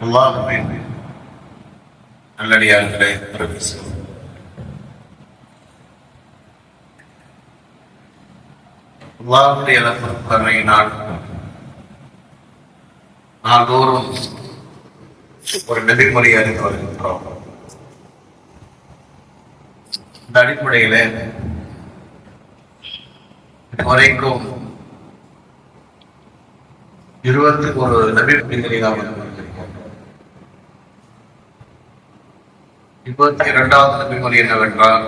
அல்லாஹுவின் நல்லடியார்களே பிரவேசம் அல்லாஹுடைய கருணையினால் நாள்தோறும் ஒரு நெறிமுறை அறிந்து வருகின்றோம். இந்த அடிப்படையில வரைக்கும் இருபத்தி ஒரு நபிமொழிகளை நாம் முப்பத்தி இரண்டாவது நபிமொழி என்னவென்றால்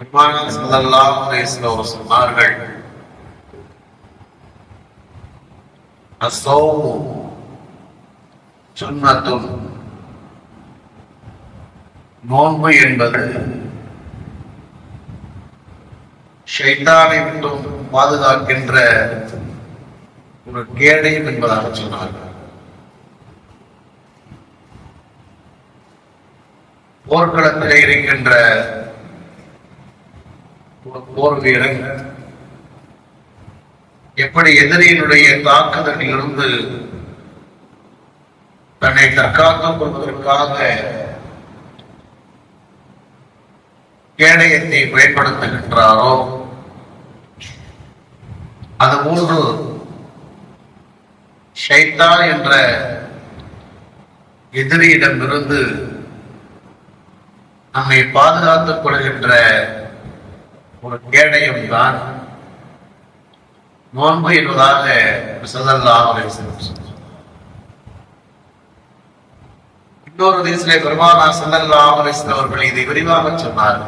பெருமானார் அலைஹி சொன்னார்கள் அஸ்ஸௌமு சுன்னத்துன். நோன்பு என்பது ஷைத்தானை விட்டும் பாதுகாக்கின்ற ஒரு கேடயம் என்பதாக சொன்னார்கள். போர்க்களத்திலே இருக்கின்ற ஒரு போர் வீரன் எப்படி எதிரியினுடைய தாக்குதலிலிருந்து தன்னை தற்காத்துக் கொள்வதற்காக கேடயத்தை பயன்படுத்துகின்றாரோ அதுபோன்று ஷைத்தான் என்ற எதிரியிடமிருந்து நம்மை பாதுகாத்துக் கொள்கின்ற ஒரு கேடயம் தான் நோன்பு என்பதாக ஸல்லல்லாஹு இன்னொரு தேசிலே பெருமானா ஸல்லல்லாஹு அவர்கள் இதை விரிவாக சொன்னார்.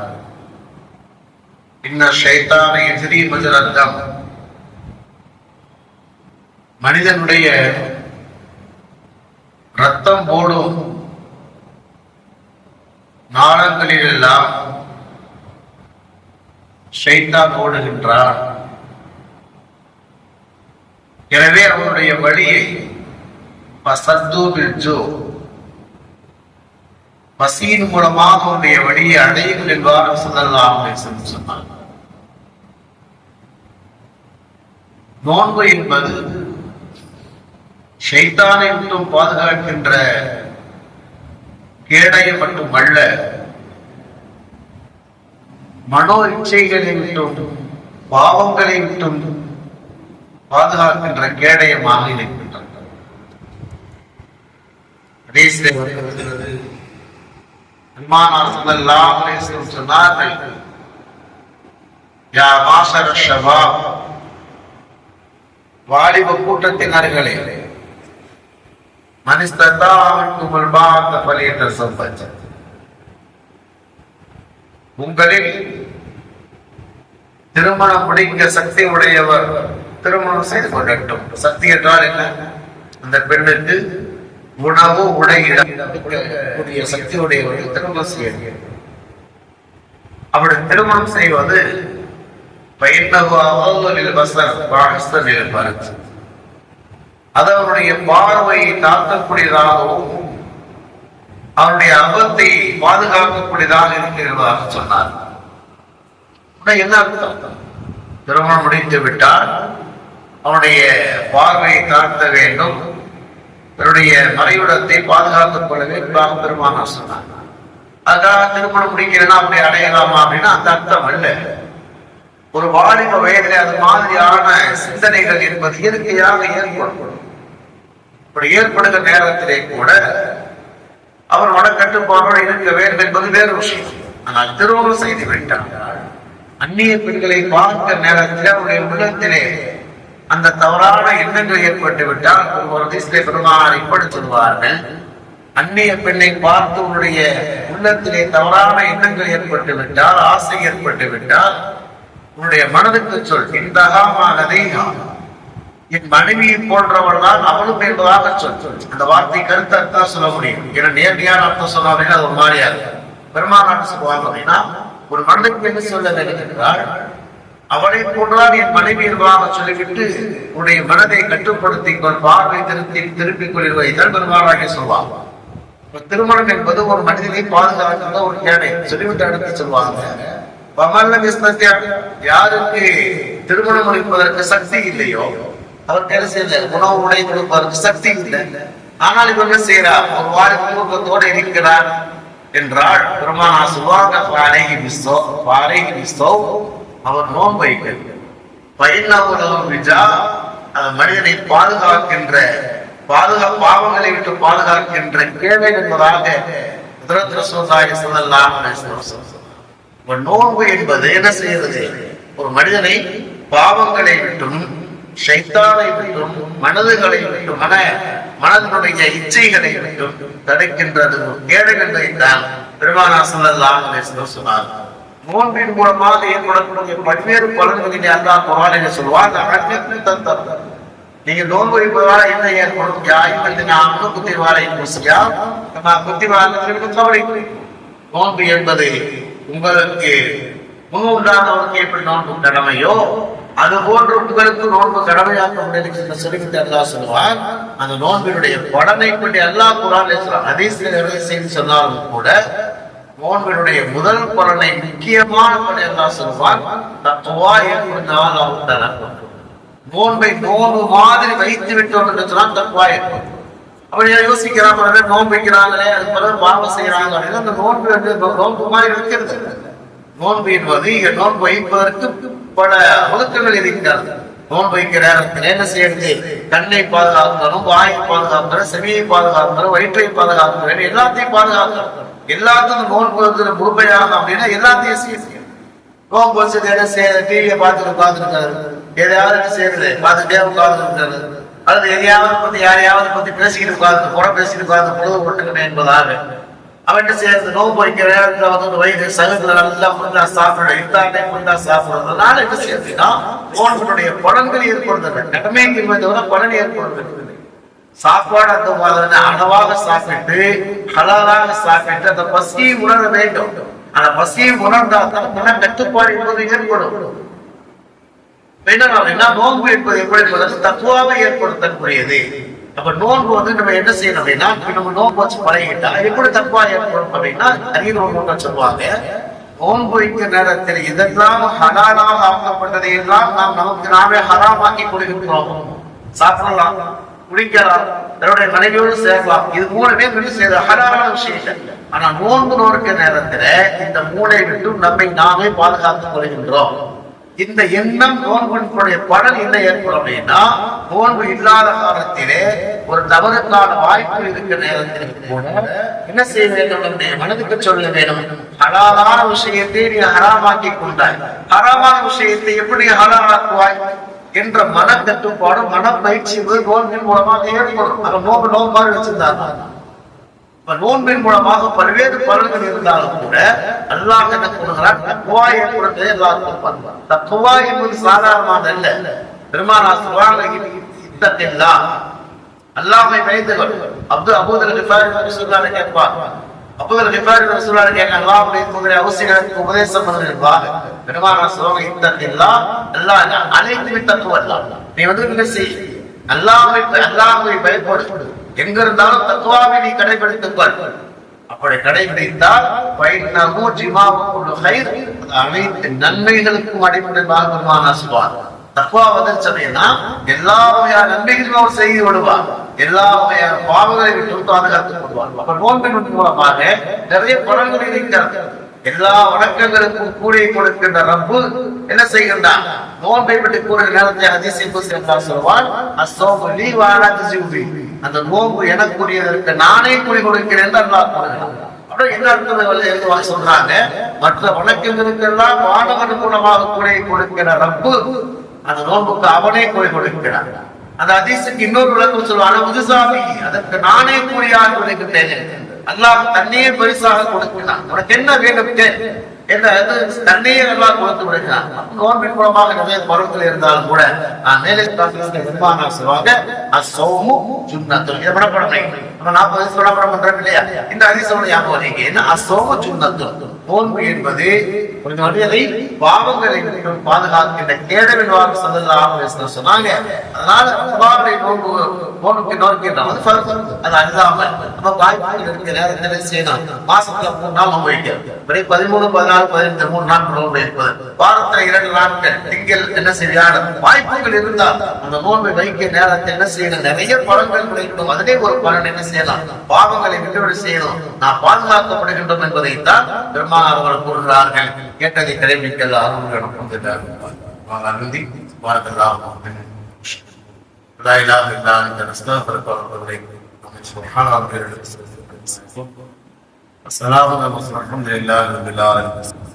இன்ன ஷைத்தானை எதிரி மஜரத்தம். மனிதனுடைய ரத்தம் போடும் நாளங்களில் எல்லாம் ஷைத்தான் ஓடுகின்றான் எனவே அவனுடைய வழியை பசியின் மூலமாக அவனுடைய வழியை அடையுங்கள் என்பார் சொல்லலாம் சொன்னார். நோன்பு என்பது ஷைத்தானை விட்டும் பாதுகாக்கின்ற கேடயம் மட்டுமல்ல மனோ இச்சைகளை விட்டும் பாவங்களை விட்டும் பாதுகாக்கின்ற கேடயமாக இருக்கின்றது. சொன்னார்கள் யா மாஷர ஷபாப் வாலிப கூட்டத்தினர்களே மனிஸ்தத்தாவிற்குமல் பார்த்த பலியத்த சம்பச்ச உங்களில் திருமணம் முடிக்க சக்தி உடையவர் திருமணம் செய்து கொள்ளட்டும். சக்தி என்றால் என்ன? அந்த பெண்ணுக்கு உணவு உடை கூடிய சக்தி உடையவர்கள் திருமணம் செய்ய வேண்டும். அப்படி திருமணம் செய்வது பயிர்னகு அவலில் வசர் இருப்பார்கள் அது அவருடைய பார்வையை தாக்கக்கூடியதாகவும் அவருடைய அபத்தை பாதுகாக்கக்கூடியதாக இருக்கிறதாக சொன்னார். என்ன அர்த்தம்? திருமணம் முடித்து விட்டால் அவனுடைய பார்வையை தாழ்த்த வேண்டும். தன்னுடைய மறைவிடத்தை பாதுகாத்துக் கொள்ள வேண்டும் பெருமானார் சொன்னார். அதுக்காக திருமணம் முடிக்கிறேன்னா அப்படி அடையலாமா அப்படின்னா அந்த அர்த்தம் அல்ல. ஒரு வாலிப வயதிலே அது மாதிரியான சிந்தனைகள் என்பது இயற்கையாக ஏற்படக்கூடும் இப்படி ஏற்படுகிற நேரத்திலே கூட அவர் மனக்கட்டுப்பாடோடு இருக்க வேண்டும் என்பது வேறு விஷயம். ஆனால் திருமணம் செய்து விட்டார்கள் அந்நிய பெண்களை பார்த்த நேரத்தில் அவருடைய உள்ளத்திலே அந்த தவறான எண்ணங்கள் ஏற்பட்டு விட்டால் ஒரு திசை பெருமானார் இப்படி சொல்வார்கள். அந்நிய பெண்ணை பார்த்து உன்னுடைய உள்ளத்திலே தவறான எண்ணங்கள் ஏற்பட்டு விட்டால் ஆசை ஏற்பட்டு விட்டால் உன்னுடைய மனதுக்கு சொல் இந்தகாமானதை என் மனைவியை போன்றவர் தான் அவளும் என்பதாக சொல். அந்த வார்த்தை கருத்து அர்த்தம் சொல்ல முடியும். ஏன்னா நேர்மையான அர்த்தம் சொல்லாமல் அது ஒரு மாதிரியா இருக்கும். பெருமானாட்டு சொல்லுவாங்க அப்படின்னா ஒரு மனதுக்கு என்ன சொல்ல நினைக்கிறாள் அவளை போன்றால் என் மனைவி என்பதாக சொல்லிவிட்டு உன்னுடைய மனதை கட்டுப்படுத்தி கொள் பார்வை திருத்தி திருப்பிக் கொள்வதை தான் பெருமானாக சொல்லுவாங்க திருமணம் என்பது ஒரு மனிதனை பாதுகாக்கிற ஒரு கேடை. சொல்லிவிட்டு அடுத்து சொல்லுவாங்க யாருக்கு திருமணம் முடிப்பதற்கு சக்தி இல்லையோ? அவருக்கு என்ன செய்யல உணவு உடை கொடுப்பதற்கு சக்தி இல்லை. ஆனால் இவர் என்ன செய்யறார் ஒரு வாரி தூக்கத்தோடு இருக்கிறார் என்றால் பெருமானா சுவாக பாறைகி விஸ்தோ பாறைகி விஸ்தோ அவர் நோன்பை பயிர்னவுலகம் விஜா மனிதனை பாதுகாக்கின்ற பாதுகா பாவங்களை விட்டு பாதுகாக்கின்ற கேள்வி என்பதாக ஹஜ்ரத் ரசூலுல்லாஹி ஒரு நோன்பு என்பது என்ன செய்யறது ஒரு மனிதனை பாவங்களை விட்டும் சைத்தானை விட்டும் மனதுகளை விட்டும் மன மனதினுடைய இச்சைகளை விட்டும் தடுக்கின்றது. கேடுகளை தான் பெருமானா சொன்னார். நோன்பின் மூலமாக ஏற்படக்கூடிய பல்வேறு பலன்களிலே அல்லா குர்ஆனிலே சொல்வார் அகற்று நீங்க நோன்பு வைப்பதால என்ன ஏற்படும்? யாயும் ஞாபகம் புத்திவாரை குசியா நம்ம குத்திவாரத்திற்கு கவலை நோன்பு என்பது உங்களுக்கு முன் உண்டாதவருக்கு எப்படி நோன்பு கடமையோ அது போன்று உங்களுக்கு நோன்பு கடமையாக்க முடியாது சொல்லிவிட்டு அல்லாஹ் சொல்லுவார் அந்த நோன்பினுடைய பலனை கொண்டு அல்லாஹ் குரான் அதீசில் செய்து சொன்னாலும் கூட நோன்பினுடைய முதல் பலனை முக்கியமான பலனை அல்லாஹ் சொல்லுவார் தத்துவா ஏற்படுத்தால் நோன்பை நோன்பு மாதிரி வைத்து விட்டோம் என்று சொன்னால் தத்துவா ஏற்படும். அப்படி யோசிக்கிறான் நோன்பு வைக்கிறாங்களே அது பலர் பாவம் செய்யறாங்க அப்படின்னா அந்த நோன்பு நோன்பு மாதிரி இருக்கிறது நோன்பு என்பது இங்க நோன்பு வைப்பதற்கு பல ஒழுக்கங்கள் இருக்கிறது நோன்பு வைக்கிற நேரத்தில் என்ன செய்யறது? கண்ணை பாதுகாக்கணும் வாயை பாதுகாக்கணும் செவியை பாதுகாக்கணும் வயிற்றை பாதுகாக்கணும் எல்லாத்தையும் பாதுகாக்கணும். எல்லாத்தையும் நோன்பு வந்து முழுமையாக அப்படின்னா எல்லாத்தையும் செய்ய நோன்பு வச்சது என்ன செய்யறது? டிவியை பார்த்துட்டு உட்காந்துருக்காரு எதையாவது செய்யறது? பார்த்துட்டே உட்கார்ந்து அல்லது எதையாவது பத்தி யாரையாவது பத்தி பேசிக்கிட்டு உட்கார்ந்து குறை பேசிக்கிட்டு உட்கார்ந்து பொழுது ஓட்டுக்கணும் என்பதாக அவன் சேர்ந்து செய்யறது நோன்பு வைக்கிற நேரத்துல வந்து வயது சகத்துல நல்லா ஃபுல்லா சாப்பிட இத்தாண்டே ஃபுல்லா சாப்பிடுறதுனால என்ன செய்யறதுன்னா நோன்புடைய பலன்கள் ஏற்படுறது கடமைக்கு தவிர பலன் ஏற்படுறது சாப்பாடு அந்த மாதிரி அளவாக சாப்பிட்டு ஹலாலாக சாப்பிட்டு அந்த பசியை உணர வேண்டும். அந்த பசியை உணர்ந்தால் தான் மன கட்டுப்பாடு என்பது ஏற்படும். என்ன நோன்பு என்பது எப்படி என்பது தத்துவாவை ஏற்படுத்தக்கூடியது. நம்ம நோன்பு வந்து நம்ம என்ன செய்யணும் அப்படின்னா நம்ம நோன்பு வச்சு பழகிட்டா எப்படி தப்பா ஏற்படும் அப்படின்னா அரிய நோன்பு சொல்லுவாங்க. நோன்பு வைக்கிற நேரத்தில் இதெல்லாம் ஹலாலாக ஆக்கப்பட்டதை எல்லாம் நாம் நமக்கு நாமே ஹராமாக்கி கொடுக்கிறோம் சாப்பிடலாம் குடிக்கலாம் தன்னுடைய மனைவியோடு சேரலாம் இது மூலமே வந்து செய்த ஹலாலான விஷயம் இல்லை ஆனா நோன்பு நோக்கிற நேரத்துல இந்த மூளை விட்டு நம்மை நாமே பாதுகாத்துக் கொள்கின்றோம். இந்த எண்ணம் நோன்புடைய பலன் இல்லை ஏற்படும் அப்படின்னா நோன்பு இல்லாத காலத்திலே ஒரு தவறுக்கான வாய்ப்பு இருக்கிற நேரத்தில் கூட என்ன செய்ய வேண்டும் நம்முடைய மனதுக்கு சொல்ல வேண்டும். ஹலாலான விஷயத்தை நீ ஹராமாக்கி கொண்டாய். ஹராமான விஷயத்தை எப்படி ஹலாலாக்குவாய் என்ற மன கட்டுப்பாடு மன பயிற்சி நோன்பின் மூலமாக ஏற்படும். அந்த நோம்பு நோம்பாக வச்சிருந்தாங்க இப்ப நோன்பின் மூலமாக பல்வேறு பலன்கள் இருந்தாலும் கூட அல்லாஹ் என்ன சொல்லுகிறார் தக்குவா ஏற்படுறது எல்லாருக்கும் பண்ணுவார் தக்குவா என்பது சாதாரணமான அல்ல. பெருமானா சொல்வாங்க தான் அல்லாமை வைத்துகள் அப்துல் அபூதர் கிஃபாரி சொல்லாரு கேட்பார். அபூதர் கிஃபாரி சொல்லாரு கேட்க அல்லாஹ்வுடைய தூதரை அவசியங்களுக்கு உபதேசம் பண்ணிருப்பாங்க பெருமானா சொல்வாங்க தான் அல்லாஹ் அனைத்து தத்துவம் அல்லா. நீ வந்து என்ன செய்? அல்லாமை அல்லாமை பயப்படு எங்க இருந்தாலும் தத்துவாவை நீ கடைபிடித்துக் கொள் அப்படி கடைபிடித்தால் பைனஹு ஜிமாவுல் ஹைர் அனைத்து நன்மைகளுக்கும் அடிப்படையாக பெருமான சுவார் தக்குவா வந்து சொன்னீங்கன்னா எல்லா வகையான நன்மைகளும் அவர் செய்து விடுவார். எல்லா வகையான பாவங்களை விட்டு பாதுகாத்துக் கொள்வார். அப்ப நோன்பின் மூலமாக நிறைய பலன்கள் இருக்கிறது. எல்லா வணக்கங்களுக்கும் கூடை கொடுக்கின்ற ரப்பு என்ன செய்கின்றான் நோன்பை பற்றி கூறிய நேரத்தை அதிசயம் சொல்வான் அசோபு நீ வாழாதி அந்த நோன்பு எனக்குரியதற்கு நானே கூலி கொடுக்கிறேன் அல்லாஹ் கூறுகிறான். அப்புறம் என்ன அர்த்தம் சொல்றாங்க? மற்ற வணக்கங்களுக்கெல்லாம் வானவன் மூலமாக கூலி கொடுக்கிற ரப்பு அந்த நோன்புக்கு அவனே கூலி கொடுக்கிறான். அந்த அதிசுக்கு இன்னொரு விளக்கம் சொல்லுவாங்க முதுசாமி அதற்கு நானே கூலியாக கொடுக்கின்றேன் அல்லாஹ் தன்னையே பரிசாக கொடுக்கிறான். உனக்கு என்ன வேண்டும் என்ன அது தன்னையே எல்லாம் கொடுத்து விடுங்க. கவர்மெண்ட் மூலமாக நிறைய பருவத்தில் இருந்தாலும் கூட மேலே பெருமானா சொல்லுவாங்க அசோமு சுண்ணத்தும் இதை விடப்படணும் நம்ம நாற்பது வயசு பண்றோம் இல்லையா? இந்த அதிசயம் ஞாபகம் என்ன? அசோம சுண்ணத்து நோன்பு என்பது ஒரு பாவங்களை விட்டு பாதுகாக்கின்ற கேடவின் வாக்கு சொன்னாங்க. அதனால அப்பா நோன்பு நோன்புக்கு நோக்கின்றோம் அது அல்லாம நம்ம வாய்ப்பு இருக்கிற நேரத்தில் என்ன செய்யணும்? மாசத்துல மூணு நாள் நோன்பு வைக்கிறது பதிமூணு பதினாலு பதினெட்டு மூணு நாள் நோன்பு வைப்பது. வாரத்துல இரண்டு நாட்கள் திங்கள் என்ன செய்யாத வாய்ப்புகள் இருந்தால் அந்த நோன்பை வைக்க நேரத்தை என்ன செய்யணும்? நிறைய பழங்கள் கிடைக்கும் அதனே ஒரு பலன் என்ன செய்யலாம்? பாவங்களை விட்டுவிட செய்யணும். நான் பாதுகாக்கப்படுகின்றோம் என்பதைத்தான் பெருமானார் அவர்கள் கூறுகிறார்கள் கேட்டதை கடைபிடிக்கல் அருள்களும் அருந்தி பாரதெல்லாம் لا اله الا انت نستغفرك ونتوب اليك سبحان ربك رب العزه عما يصفون السلام عليكم ورحمه الله وبركاته